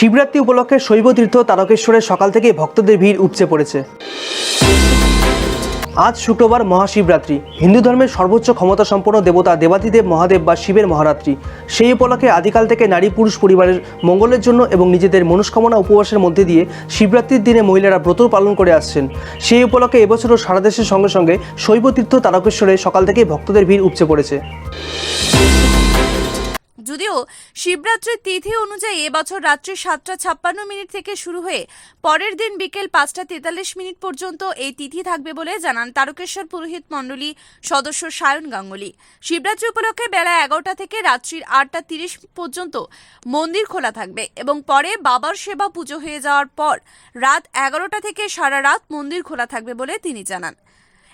শিবরাত্রি উপলক্ষে শৈব তীর্থ তারকেশ্বরে সকাল থেকেই ভক্তদের ভিড় উপচে পড়েছে। আজ শুক্রবার মহাশিবরাত্রি। হিন্দু ধর্মের সর্বোচ্চ ক্ষমতা সম্পন্ন দেবতা দেবাদিদেব মহাদেব বা শিবের মহারাত্রি। সেই উপলক্ষে আদিকাল থেকে নারী পুরুষ পরিবারের মঙ্গলের জন্য এবং নিজেদের মনস্কামনা উপবাসের মধ্যে দিয়ে শিবরাত্রির দিনে মহিলারা ব্রত পালন করে আসছেন। সেই উপলক্ষে এবছরও সারা দেশের সঙ্গে সঙ্গে শৈবতীর্থ তারকেশ্বরে সকাল থেকেই ভক্তদের ভিড় উপচে পড়েছে। যদিও শিবরাত্রির তিথি অনুযায়ী এবছর রাত্রি সাতটা ছাপ্পান্ন মিনিট থেকে শুরু হয়ে পরের দিন বিকেল পাঁচটা তেতাল্লিশ মিনিট পর্যন্ত এই তিথি থাকবে বলে জানান তারকেশ্বর পুরোহিত মণ্ডলী সদস্য সায়ন গাঙ্গুলি। শিবরাত্রি উপলক্ষে বেলা এগারোটা থেকে রাত্রির আটটা তিরিশ পর্যন্ত মন্দির খোলা থাকবে এবং পরে বাবার সেবা পুজো হয়ে যাওয়ার পর রাত এগারোটা থেকে সারা রাত মন্দির খোলা থাকবে বলে তিনি জানান।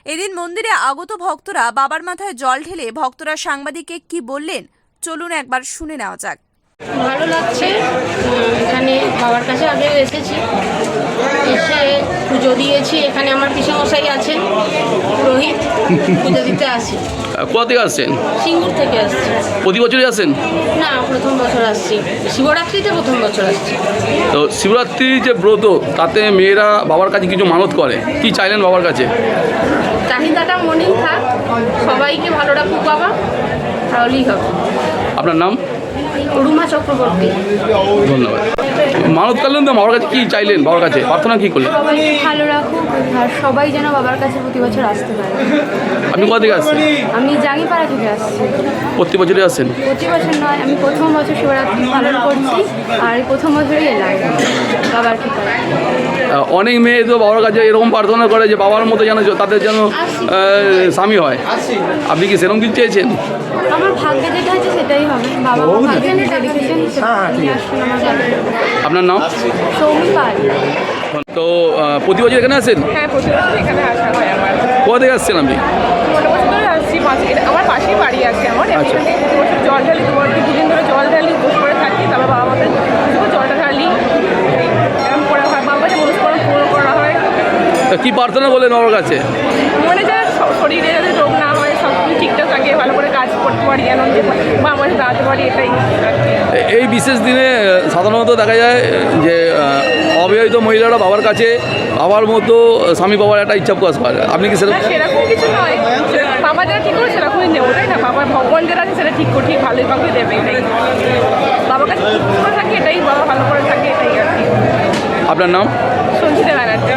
এদিন মন্দিরে আগত ভক্তরা বাবার মাথায় জল ঢেলে ভক্তরা সাংবাদিককে কি বললেন চলুন একবার শুনে নেওয়া যাক। ভালো লাগছে। এখানে বাবার কাছে আগেও এসেছি। এসে পুজো দিয়েছি। এখানে আমার পিসমশাই আছেন রোহিত পুজো দিতে আসি। কোথা থেকে আসছেন? সিঙ্গুর থেকে আসছি। প্রতি বছরই আসেন? না প্রথম বছর আসছি। শিবরাত্রিতে প্রথম বছর আসছি। তো শিবরাত্রির যে ব্রত তাতে মেয়েরা বাবার কাছে কিছু মানত করে। কি চাইলেন বাবার কাছে? চাহিদাটা মনেই থাক। সবাইকে ভালো রাখুক বাবা। তাহলেই হবে। আপনার নাম? রুমা চক্রবর্তী। ধন্যবাদ। মানত করলেন তো বাবার কাছে কি চাইলেন বাবার কাছে? প্রার্থনা কি করলেন? ভালো রাখুক আর সবাই যেন বাবার কাছে প্রতি বছর আসতে পারে। আপনি কোথা থেকে আসছেন? আমি জাঙ্গিপাড়া থেকে আসছি। প্রতি বছরই আসেন প্রতি বছর নয় আমি প্রথম বছর শিবরাত্রি পালন করছি আর প্রথম বছরই এলাম বাবার অনেক মেয়ে তো বাবার কাছে এরকম প্রার্থনা করে যে বাবার মতো যেন তাদের যেন স্বামী হয়। আপনি কি সেরকম কিছু চেয়েছেন? আমার ভাগ্যে আপনার নাম? তো প্রতি বছর এখানে আসেন? হ্যাঁ হয় কোথা থেকে আসছেন আপনি? আমার পাশেই বাড়ি আছে আমার। আমি আচ্ছা। জল ঢালি তোমার দুদিন ধরে কি প্রার্থনা করলেন বাবার কাছে? মনে যায় শ- শরীরে যাতে রোগ না হয় সব ঠিকঠাক থাকে ভালো করে কাজ করতে পারি আনন্দে বা আমার দাঁড়াতে পারি এটাই এই বিশেষ দিনে সাধারণত দেখা যায় যে অবিবাহিত মহিলারা বাবার কাছে বাবার মতো স্বামী বাবার একটা ইচ্ছা প্রকাশ করে। আপনি কি সেরকম সেরকম কিছু নয়। বাবা যেটা ঠিক করে সেরকমই নেব তাই না? বাবার ভগবান যেটা আছে সেটা ঠিক ঠিক ভালোই ভাবে দেবে এটাই। বাবার কাছে ঠিক করে থাকে এটাই বাবা ভালো করে থাকে এটাই আর কি। আপনার নাম? সঞ্চিতা ব্যানার্জি।